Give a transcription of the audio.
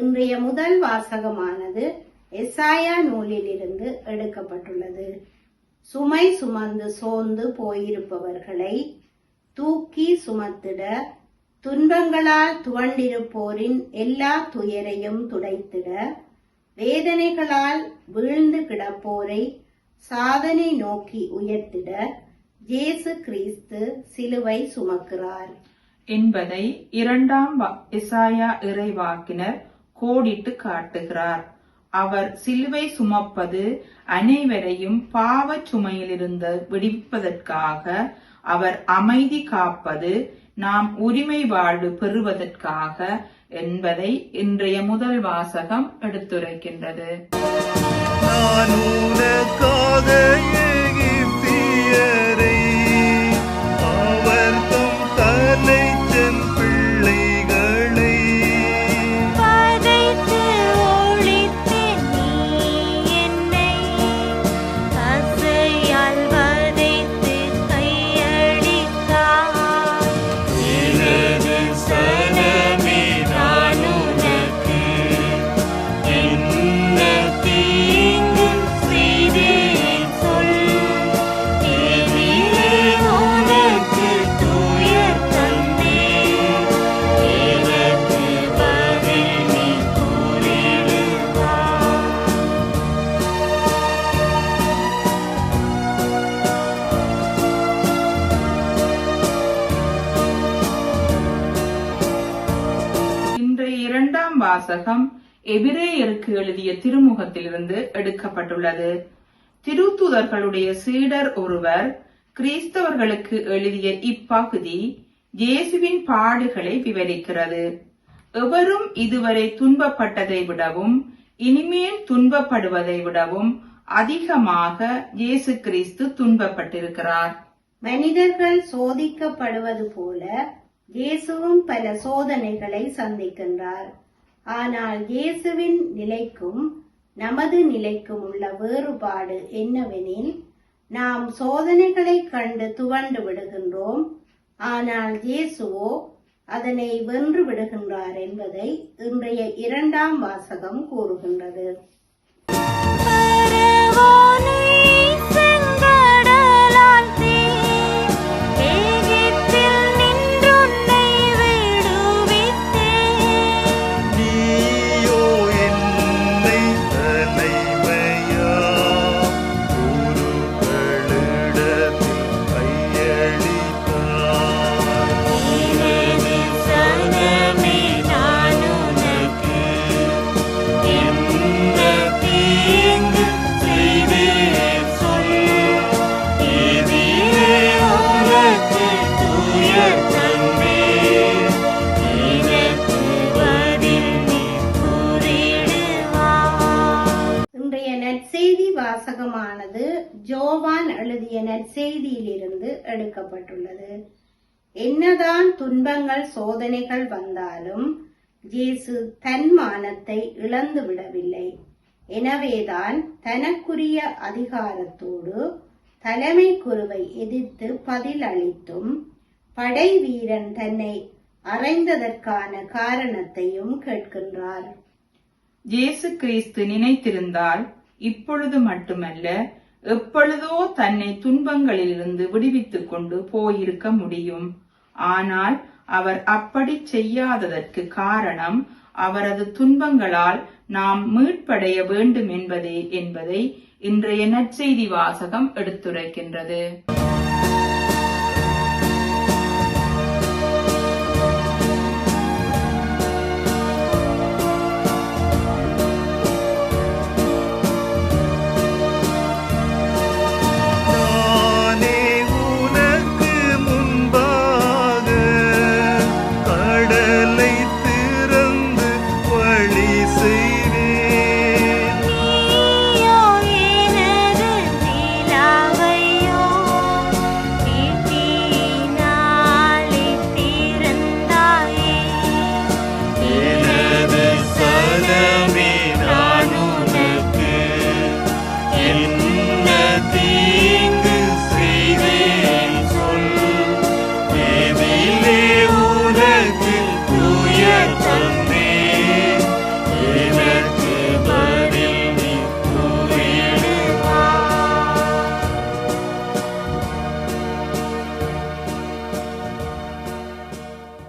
இன்றைய முதல் வாசகமானது எசாயா நூலிலிருந்து எடுக்கப்பட்டுள்ளது. சுமை சுமந்து சோர்ந்து போயிருப்பவர்களை தூக்கி சுமத்திட துன்பங்களால் துவண்டிருப்போரின் எல்லா துயரையும் துடைத்திட வேதனைகளால் வீழ்ந்து கிடப்போரை சாதனை நோக்கி உயர்த்திட ஜேசு கிறிஸ்து சிலுவை சுமக்கிறார். என்பதை இரண்டாம் இசாயா எசாயா இறைவாக்கினர் கோடிட்டு காட்டுகிறார். அவர் சிலுவை சுமப்பது அனைவரையும் பாவச் சுமையிலிருந்து விடுவிப்பதற்காக அவர் அமைதி காப்பது நாம் உரிமை வாழ்வு பெறுவதற்காக என்பதை இன்றைய முதல் வாசகம் எடுத்துரைக்கின்றது. இரண்டாம் வாசகம் எபிரேயருக்கு எழுதிய திருமுகத்திலிருந்து எடுக்கப்பட்டுள்ளது. திருத்துதர்களுடைய சீடர் ஒருவர் கிறிஸ்தவர்களுக்கு எழுதிய இப்பகுதி இயேசுவின் பாடுகளை விவரிக்கிறது. எவரும் இதுவரை துன்பப்பட்டதை விடவும் இனிமேல் துன்பப்படுவதை விடவும் அதிகமாக இயேசு கிறிஸ்து துன்பப்பட்டிருக்கிறார். மனிதர்கள் சோதிக்கப்படுவது போல இயேசுவும் பல சோதனைகளை சந்திக்கின்றார். ஆனால் இயேசுவின் நிலைக்கும் நமது நிலைக்கும் உள்ள வேறுபாடு என்னவெனில் நாம் சோதனைகளை கண்டு துவண்டு விடுகின்றோம். ஆனால் இயேசுவோ அதனை வென்று விடுகின்றார் என்பதை இன்றைய இரண்டாம் வாசகம் கூறுகின்றது. நற்செய்தி வாசகமானது ஜோவான் எழுதிய நற்செய்தியிலிருந்து எடுக்கப்பட்டுள்ளது. என்னதான் துன்பங்கள் சோதனைகள் வந்தாலும் ஜேசு தன் மானத்தை இழந்து விடவில்லை. எனவேதான் தனக்குரிய அதிகாரத்தோடு தலைமை குருவை எதிர்த்து பதில் அளித்தும் படை வீரன் தன்னை அறைந்ததற்கான காரணத்தையும் கேட்கின்றார். இயேசு கிறிஸ்து நினைத்திருந்தால் இப்பொழுது மட்டுமல்ல எப்பொழுதோ தன்னை துன்பங்களிலிருந்து விடுவித்துக் கொண்டு போயிருக்க முடியும். ஆனால் அவர் அப்படி செய்யாததற்கு காரணம் அவரது துன்பங்களால் நாம் மீட்படைய வேண்டும் என்பதே என்பதை இன்றைய நற்செய்தி வாசகம் எடுத்துரைக்கின்றது.